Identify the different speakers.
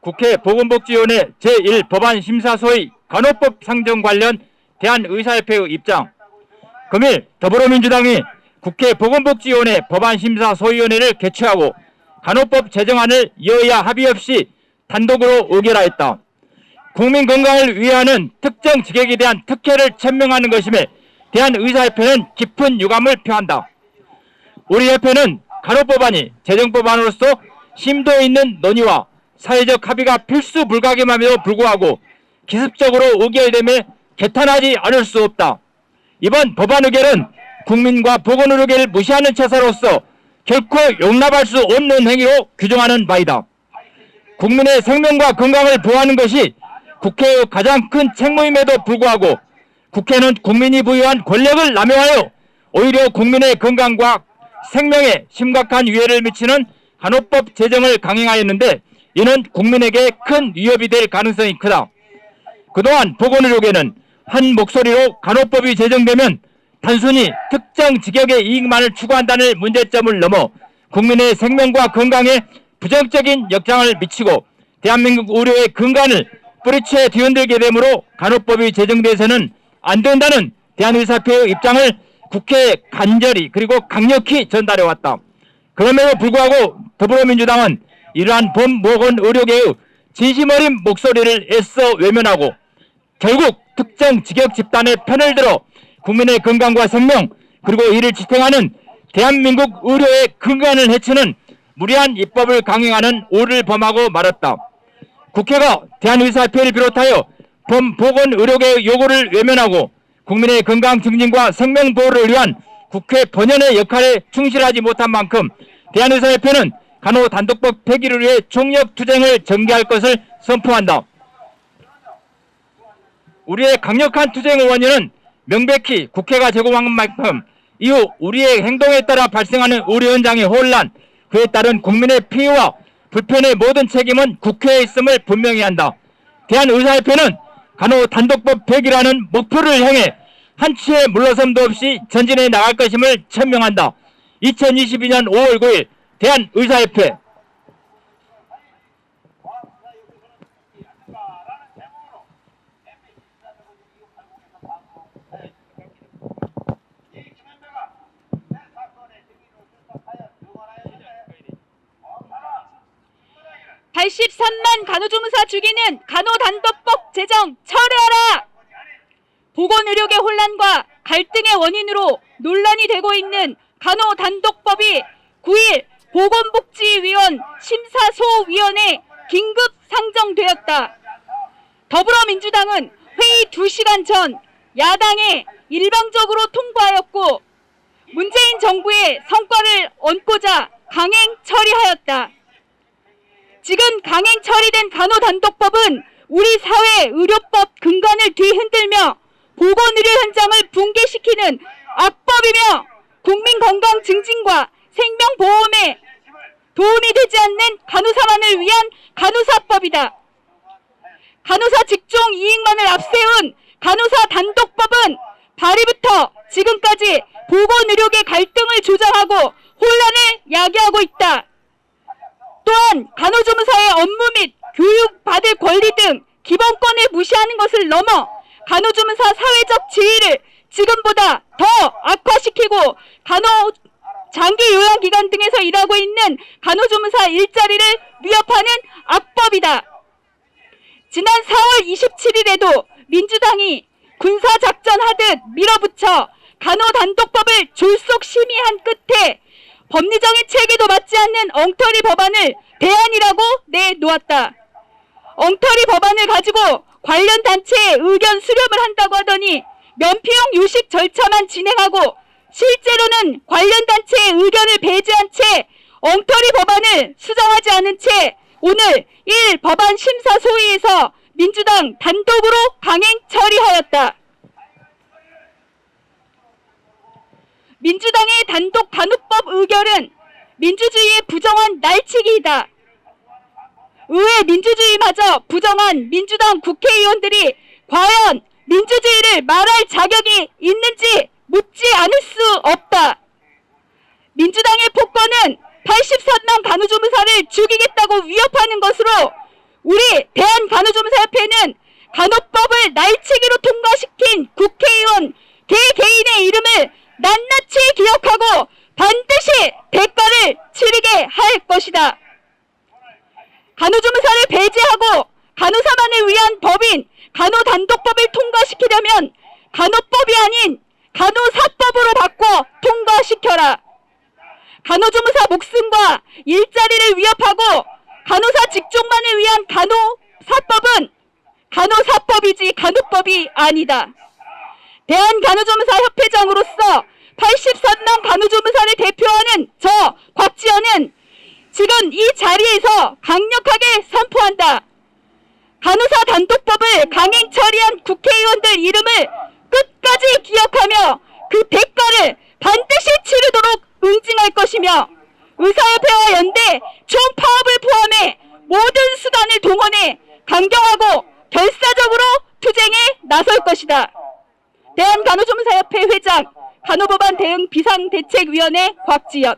Speaker 1: 국회 보건복지위원회 제1법안 심사소의 간호법 상정 관련 대한의사협회의 입장 금일 더불어민주당이 국회 보건복지위원회 법안심사소위원회를 개최하고 간호법 제정안을 여야 합의 없이 단독으로 의결하였다. 국민 건강을 위하는 특정 직역에 대한 특혜를 천명하는 것임에 대한의사협회는 깊은 유감을 표한다. 우리 협회는 간호법안이 제정법안으로서 심도 있는 논의와 사회적 합의가 필수 불가결함에도 불구하고 기습적으로 의결됨에 개탄하지 않을 수 없다. 이번 법안 의결은 국민과 보건의료계를 무시하는 처사로서 결코 용납할 수 없는 행위로 규정하는 바이다. 국민의 생명과 건강을 보호하는 것이 국회의 가장 큰 책무임에도 불구하고 국회는 국민이 부여한 권력을 남용하여 오히려 국민의 건강과 생명에 심각한 위해를 미치는 간호법 제정을 강행하였는데 이는 국민에게 큰 위협이 될 가능성이 크다. 그동안 보건의료계는 한 목소리로 간호법이 제정되면 단순히 특정 직역의 이익만을 추구한다는 문제점을 넘어 국민의 생명과 건강에 부정적인 역장을 미치고 대한민국 의료의 근간을 뿌리채 뒤흔들게 되므로 간호법이 제정돼서는 안 된다는 대한의사협회의 입장을 국회에 간절히 그리고 강력히 전달해 왔다. 그럼에도 불구하고 더불어민주당은 이러한 범보건 의료계의 진심 어린 목소리를 애써 외면하고 결국 특정 직역 집단의 편을 들어 국민의 건강과 생명 그리고 이를 지탱하는 대한민국 의료의 근간을 해치는 무리한 입법을 강행하는 오를 범하고 말았다. 국회가 대한의사협회를 비롯하여 범보건 의료계의 요구를 외면하고 국민의 건강 증진과 생명 보호를 위한 국회 본연의 역할에 충실하지 못한 만큼 대한의사협회는 간호 단독법 폐기를 위해 총력 투쟁을 전개할 것을 선포한다. 우리의 강력한 투쟁 의원회는 명백히 국회가 제공한 만큼 이후 우리의 행동에 따라 발생하는 의료 현장의 혼란, 그에 따른 국민의 피해와 불편의 모든 책임은 국회에 있음을 분명히 한다. 대한의사협회는 간호 단독법 폐기라는 목표를 향해 한치의 물러섬도 없이 전진해 나갈 것임을 천명한다. 2022년 5월 9일 대한의사협회
Speaker 2: 이 김현배가 내 사건의 증인으로 출석하여 증언하여 이르되 엄마가
Speaker 3: 83만 간호조무사 죽이는 간호단독법 제정 철회하라! 보건의료계 혼란과 갈등의 원인으로 논란이 되고 있는 간호단독법이 9일 보건복지위원 심사소위원회 긴급 상정되었다. 더불어민주당은 회의 2시간 전 야당에 일방적으로 통과하였고 문재인 정부의 성과를 얻고자 강행 처리하였다. 지금 강행 처리된 간호단독법은 우리 사회 의료법 근간을 뒤흔들며 보건의료 현장을 붕괴시키는 악법이며 국민 건강 증진과 도움이 되지 않는 간호사만을 위한 간호사법이다. 간호사 직종 이익만을 앞세운 간호사 단독법은 발의부터 지금까지 보건의료계 갈등을 조장하고 혼란을 야기하고 있다. 또한 간호조무사의 업무 및 교육받을 권리 등 기본권을 무시하는 것을 넘어 간호조무사 사회적 지위를 지금보다 더 악화시키고 간호 장기 요양기관 등에서 일하고 있는 간호조무사 일자리를 위협하는 악법이다. 지난 4월 27일에도 민주당이 군사작전 하듯 밀어붙여 간호단독법을 졸속 심의한 끝에 법리적인 체계도 맞지 않는 엉터리 법안을 대안이라고 내놓았다. 엉터리 법안을 가지고 관련 단체에 의견 수렴을 한다고 하더니 면피용 요식 절차만 진행하고 실제로는 관련 단체의 의견을 배제한 채 엉터리 법안을 수정하지 않은 채 오늘 1 법안 심사 소위에서 민주당 단독으로 강행 처리하였다. 민주당의 단독 간호법 의결은 민주주의의 부정한 날치기이다. 의회 민주주의마저 부정한 민주당 국회의원들이 과연 민주주의를 말할 자격이 있는지 묻지 않을 수 없다. 민주당의 폭거는 83만 간호조무사를 죽이겠다고 위협하는 것으로 우리 대한간호조무사협회는 간호법을 날치기로 통과시킨 국회의원 개개인의 이름을 낱낱이 기억하고 반드시 대가를 치르게 할 것이다. 간호조무사를 배제하고 간호사만을 위한 법인 간호단독법을 통과시키려면 간호법이 아닌 간호사법으로 바꿔 통과시켜라. 간호조무사 목숨과 일자리를 위협하고 간호사 직종만을 위한 간호사법은 간호사법이지 간호법이 아니다. 대한간호조무사 협회장으로서 83만 간호조무사를 대표하는 저 곽지연은 지금 이 자리에서 강력하게 선포한다. 간호사 단독법을 강행 처리한 국회의원들 이름을 끝까지 기억하며 가운데 총파업을 포함해 모든 수단을 동원해 강경하고 결사적으로 투쟁에 나설 것이다. 대한간호조무사협회 회장 간호법안 대응 비상대책위원회 곽지연